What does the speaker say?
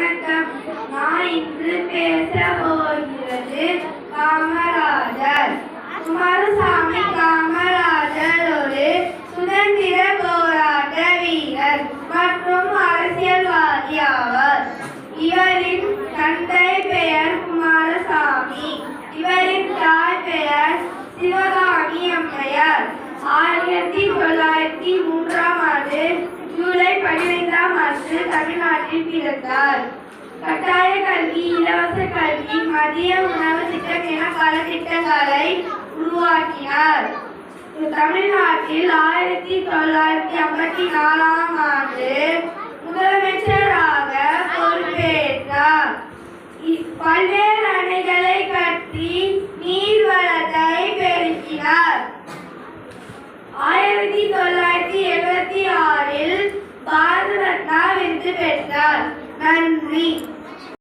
வணக்கம் நான் இன்று பேச போகிறது காமராஜர். குமாரசாமி காமராஜர் ஒரு சுதந்திர போராட்ட வீரர் மற்றும் அரசியல்வாதி ஆவார். இவரின் தந்தை பெயர் குமாரசாமி. இவரின் தாய் பெயர் சிவகாமி அம்மையார் ஆயிரத்தி தொள்ளாயிரத்தி மூன்றாம் ஆண்டு ஜூலை பதினைந்தாம் தமிழ்நாட்டில் பிறந்தார் கட்டாய கல்வி இலவச கல்வி மதிய உணவு திட்டம் என பல திட்டங்களை உருவாக்கினார். தமிழ்நாட்டில் ஆயிரத்தி தொள்ளாயிரத்தி ஐம்பத்தி நாலாம் ஆண்டு முதலமைச்சராக பொறுப்பேற்றார். பல்வேறு அணைகளை கட்டி நீர்வளத்தை பெருக்கினார். ஆயிரத்தி தொள்ளாயிரத்தி ரத்னா விருது பெற்றார் நன்றி.